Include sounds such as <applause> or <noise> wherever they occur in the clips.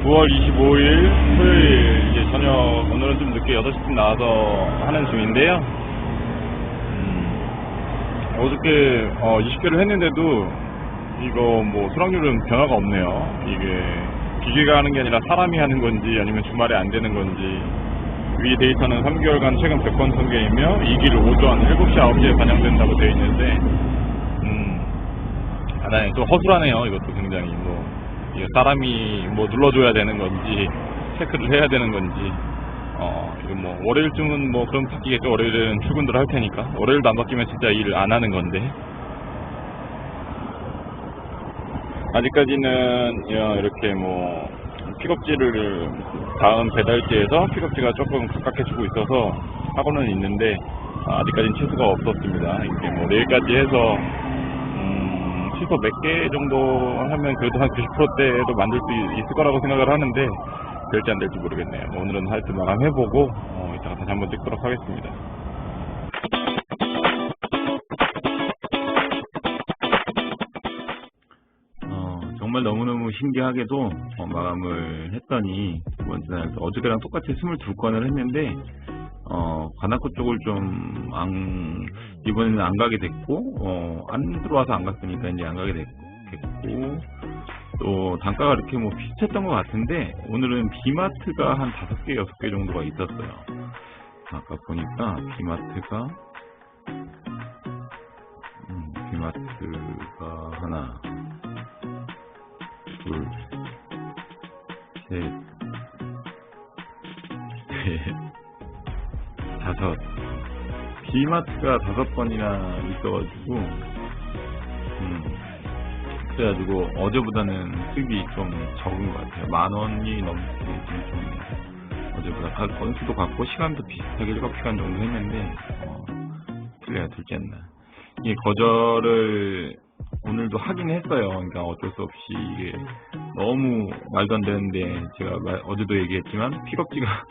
어, 9월 25일 토요일 이제 저녁 오늘은 좀 늦게 8시쯤 나와서 하는 중인데요. 음, 어저께 어, 20개를 했는데도 이거 뭐 수락률은 변화가 없네요. 이게 기계가 하는 게 아니라 사람이 하는 건지 아니면 주말에 안 되는 건지 위 데이터는 3개월간 최근 100건 통계이며 2기를 오전 7시 9시에 반영된다고 되어 있는데 음, 하나의 좀 허술하네요. 이것도 굉장히 뭐 사람이 뭐 눌러줘야 되는 건지 체크를 해야 되는 건지 어 이거 뭐 월요일쯤은 뭐 그럼 바뀌겠죠. 월요일은 출근들 할 테니까 월요일도 안 바뀌면 진짜 일을 안 하는 건데 아직까지는 어, 이렇게 뭐 픽업지를 다음 배달지에서 픽업지가 조금 가깝게 주고 있어서 하고는 있는데 아, 아직까지는 취소가 없었습니다. 이렇게 뭐 내일까지 해서 음, 취소 몇 개 정도 하면 그래도 한 90%대도 만들 수 있- 있을 거라고 생각을 하는데 될지 안 될지 모르겠네요. 뭐 오늘은 하여튼 마감해보고 어, 이따가 다시 한번 찍도록 하겠습니다. 어, 정말 너무너무 신기하게도 어, 마감을 했더니 이번 주에 어저께랑 똑같이 22건을 했는데 어, 관악구 쪽을 좀 안, 이번에는 안 가게 됐고 어, 안 들어와서 안 갔으니까 이제 안 가게 됐, 됐고 또 단가가 이렇게 뭐 비슷했던 것 같은데 오늘은 비마트가 한 5개, 6개 정도가 있었어요. 아까 보니까 비마트가 음, 비마트가 하나 둘, 셋, 넷, 다섯. 비마트가 다섯 번이나 있어가지고, 음, 그래가지고 어제보다는 수익이 좀 적은 것 같아요. 만 원이 넘게 좀, 좀 어제보다 가- 건수도 같고 시간도 비슷하게 7시간 정도 했는데, 어, 틀려야 둘째 날. 이 거절을 오늘도 하긴 했어요. 그러니까 어쩔 수 없이 이게 너무 말도 안 되는데 제가 말- 어제도 얘기했지만 픽업지가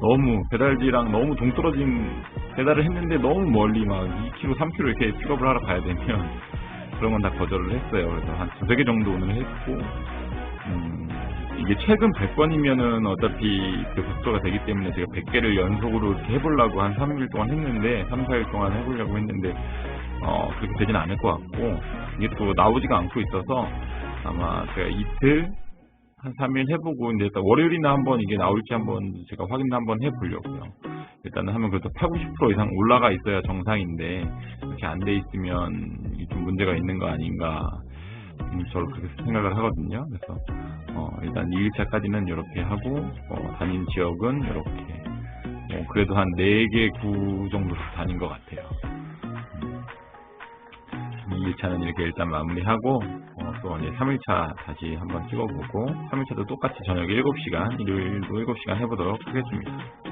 너무 배달지랑 너무 동떨어진 배달을 했는데 너무 멀리 막 2km, 3km 이렇게 픽업을 하러 가야 되면 <laughs> 그런 건 다 거절을 했어요. 그래서 한 두세 개 정도 오늘 했고 음, 이게 최근 100번이면은 어차피 그 속도가 되기 때문에 제가 100개를 연속으로 이렇게 해보려고 한 3일 동안 했는데 3, 4일 동안 해보려고 했는데 어, 그렇게 되진 않을 것 같고 이게 또 나오지가 않고 있어서 아마 제가 이틀 한 3일 해보고 이제 일단 월요일이나 한번 이게 나올지 한번 제가 확인 한번 해보려고요. 일단은 하면 그래도 8, 90% 이상 올라가 있어야 정상인데 이렇게 안 돼 있으면 좀 문제가 있는 거 아닌가 음, 저는 그렇게 생각을 하거든요. 그래서 어, 일단 2일차까지는 이렇게 하고 어, 다닌 지역은 이렇게 어, 그래도 한 4개 구 정도 다닌 것 같아요. 2일차는 이렇게 일단 마무리하고 어, 또 이제 3일차 다시 한번 찍어보고 3일차도 똑같이 저녁 7시간 일요일도 7시간 해보도록 하겠습니다.